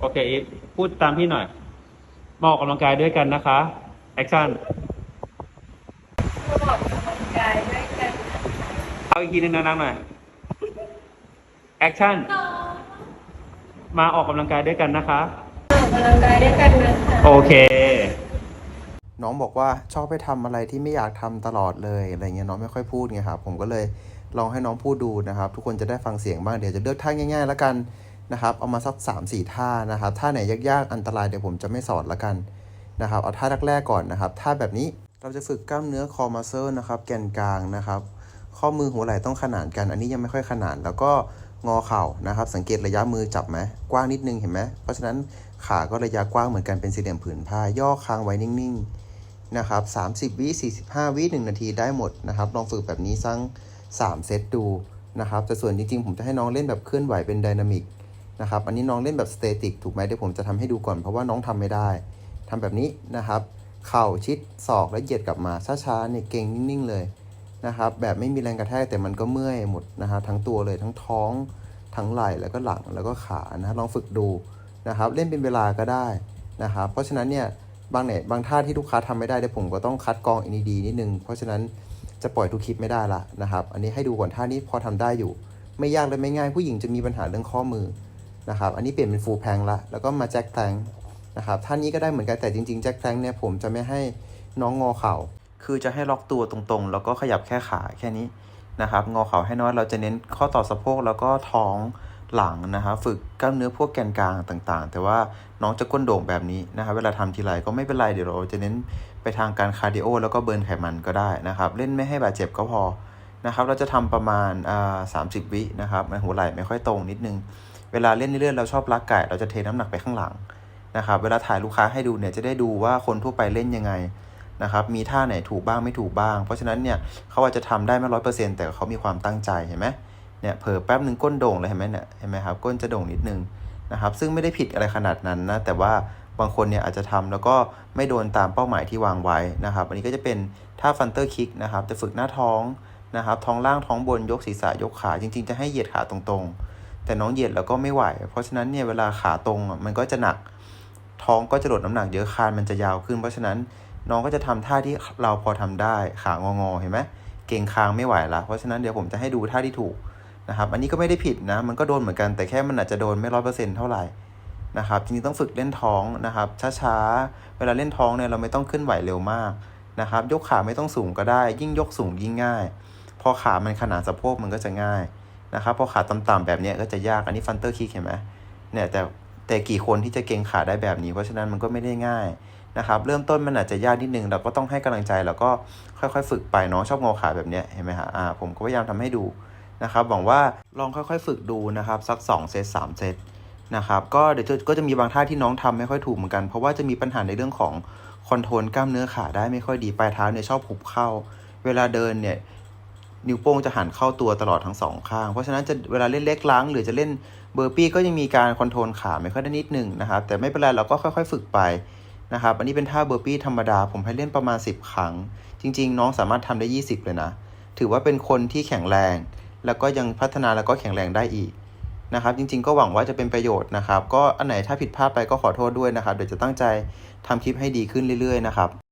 โอเคอีฟพูดตามพี่หน่อยมาออกกำลังกายด้วยกันนะคะ แอคชั่น ออกกำลังกายด้วยกันเอาอีกทีหนึงดังๆหน่อย แอคชั่น มาออกกำลังกายด้วยกันนะคะ ออกกำลังกายด้วยกันนะคะ โอเค น้องบอกว่าชอบไปทำอะไรที่ไม่อยากทำตลอดเลยอะไรเงี้ยน้องไม่ค่อยพูดไงครับผมก็เลยลองให้น้องพูดดูนะครับ ทุกคนจะได้ฟังเสียงบ้างเดี๋ยวจะเลือกท่าง่ายๆแล้วกัน นะครับเอามาสัก 3 4 ท่านะครับท่าไหนยากๆอันตรายเดี๋ยวผมจะไม่สอนละกันนะครับเอาท่าแรกๆก่อนนะครับท่าแบบนี้เราจะฝึกกล้ามเนื้อคอมัสเซลนะครับแกนกลางนะครับข้อมือหัวไหล่ต้องขนานกัน อันนี้ยังไม่ค่อยขนาน แล้วก็งอเข่านะครับ สังเกตระยะมือจับไหมกว้างนิดนึงเห็นไหมเพราะฉะนั้นขาก็ระยะกว้างเหมือนกันเป็นสี่เหลี่ยมผืนผ้าย่อคางไว้นิ่งๆนะครับ30 วิ 45 วิ 1 นาทีได้หมดนะครับลองฝึกแบบนี้สัก3เซตดูนะครับแต่ส่วนจริงๆ ผมจะให้น้องเล่นแบบเคลื่อนไหวเป็นไดนามิก นะครับ อันนี้น้องเล่นแบบสเตติกถูกไหมเดี๋ยวผมจะทำให้ดูก่อนเพราะว่าน้องทำไม่ได้ทำแบบนี้นะครับ เข่าชิดศอกแล้วเหยียดกลับมาช้าๆเนี่ยเก่งนิ่งๆเลยนะครับแบบไม่มีแรงกระแทกแต่มันก็เมื่อยหมดนะครับทั้งตัวเลยทั้งท้องทั้งไหล่แล้วก็หลังแล้วก็ขานะลองฝึกดูนะครับเล่นเป็นเวลาก็ได้นะครับเพราะฉะนั้นเนี่ยบางเนี่ยบางท่าที่ลูกค้าทำไม่ได้เดี๋ยวผมก็ต้องคัดกรองอินดีนิดนึงเพราะฉะนั้นจะปล่อยทุกคลิปไม่ได้ละนะครับ อันนี้ให้ดูก่อนท่านี้พอทำได้อยู่ ไม่ยากเลยไม่ง่ายผู้หญิงจะมีปัญหาเรื่องข้อมือ นะครับ อันนี้เปลี่ยนเป็นฟูลแพงละ แล้วก็มาแจ็คแทงนะครับท่านี้ก็ได้เหมือนกันแต่จริงๆแจ็คแทงเนี่ยผมจะไม่ให้น้องงอเข่า คือจะให้ล็อกตัวตรงๆ แล้วก็ขยับแค่ขาแค่นี้นะครับ งอเข่าให้น้อยเราจะเน้นข้อต่อสะโพกแล้วก็ท้องหลังนะครับฝึกกล้ามเนื้อพวกแกนกลางต่างๆ แต่ว่าน้องจะก้นโด่งแบบนี้นะครับเวลาทำทีไรก็ไม่เป็นไรเดี๋ยวเราจะเน้นไปทางการคาร์ดิโอแล้วก็เบิร์นไขมันก็ได้นะครับ เล่นไม่ให้บาดเจ็บก็พอนะครับ เราจะทำประมาณสามสิบวินะครับหัวไหล่ไม่ค่อยตรงนิดนึง เวลาเล่นเรื่อยๆเราชอบลักไก่เราจะเทน้ำหนักไปข้างหลังนะครับเวลาถ่ายลูกค้าให้ดูเนี่ยจะได้ดูว่าคนทั่วไปเล่นยังไงนะครับมีท่าไหนถูกบ้างไม่ถูกบ้าง เพราะฉะนั้นเนี่ยเขาอาจจะทำได้ไม่ร้อยเปอร์เซ็นต์แต่เขามีความตั้งใจเห็นไหมเนี่ยเผลอแป๊บหนึ่งก้นโด่งเลยเห็นไหมเนี่ยเห็นไหมครับก้นจะโด่งนิดนึงนะครับซึ่งไม่ได้ผิดอะไรขนาดนั้นนะแต่ว่าบางคนเนี่ยอาจจะทำแล้วก็ไม่โดนตามเป้าหมายที่วางไว้นะครับอันนี้ก็จะเป็นท่าฟันเตอร์คิกนะครับจะฝึกหน้าท้องนะครับท้องล่างท้องบนยกศีรษะยกขาจริง ๆ จะให้เหยียดขาตรงๆ แต่น้องเหยียดแล้วก็ไม่ไหว เพราะฉะนั้นเนี่ยเวลาขาตรงอะมันก็จะหนักท้องก็จะลดน้ำหนักเยอะคานมันจะยาวขึ้น เพราะฉะนั้นน้องก็จะทำท่าที่เราพอทำได้ขางองอเห็นไหมเก่งคางไม่ไหวละเพราะฉะนั้นเดี๋ยวผมจะให้ดูท่าที่ถูกนะครับอันนี้ก็ไม่ได้ผิดนะมันก็โดนเหมือนกันแต่แค่มันอาจจะโดนไม่ร้อยเปอร์เซ็นต์เท่าไหร่นะครับจริงๆต้องฝึกเล่นท้องนะครับช้าๆเวลาเล่นท้องเนี่ยเราไม่ต้องขึ้นไหวเร็วมากนะครับยกขาไม่ต้องสูงก็ได้ ยิ่งยกสูงยิ่งง่าย พอขามันขนาดสะโพกมันก็จะง่าย นะครับพอขาต่ำๆแบบนี้ก็จะยากอันนี้ฟันเตอร์คิกเห็นไหมเนี่ยแต่แต่กี่คนที่จะเก่งขาได้แบบนี้ เพราะฉะนั้นมันก็ไม่ได้ง่ายนะครับเริ่มต้นมันอาจจะยากนิดนึงเราก็ต้องให้กำลังใจแล้วก็ค่อยๆ ฝึกไปน้องชอบงอขาแบบนี้เห็นไหมฮะอ่าผมก็พยายามทำให้ดูนะครับหวังว่าลองค่อยๆ ฝึกดูนะครับสัก 2 เซต3เซตนะครับก็เดี๋ยวจะก็จะมีบางท่าที่น้องทำไม่ค่อยถูกเหมือนกัน เพราะว่าจะมีปัญหาในเรื่องของคอนโทรลกล้ามเนื้อขาได้ไม่ค่อยดีปลายเท้าเนี่ยชอบหุบเข้า เวลาเดินเนี่ย นิ้วโป้งจะหันเข้าตัวตลอดทั้งสองข้าง เพราะฉะนั้นจะเวลาเล่นเล็กล้าง หรือจะเล่นเบอร์ปี้ก็ยังมีการคอนโทรลขาไม่ค่อยได้นิดหนึ่งนะครับ แต่ไม่เป็นไรเราก็ค่อย ๆ ฝึกไปนะครับ อันนี้เป็นท่าเบอร์ปี้ธรรมดา ผมให้เล่นประมาณ 10 ครั้ง จริง ๆ น้องสามารถทำได้ 20 เลยนะ ถือว่าเป็นคนที่แข็งแรง แล้วก็ยังพัฒนาแล้วก็แข็งแรงได้อีกนะครับ จริง ๆ ก็หวังว่าจะเป็นประโยชน์นะครับ ก็อันไหนถ้าผิดพลาดไปก็ขอโทษด้วยนะครับ เดี๋ยวจะตั้งใจทำคลิปให้ดีขึ้นเรื่อยๆนะครับ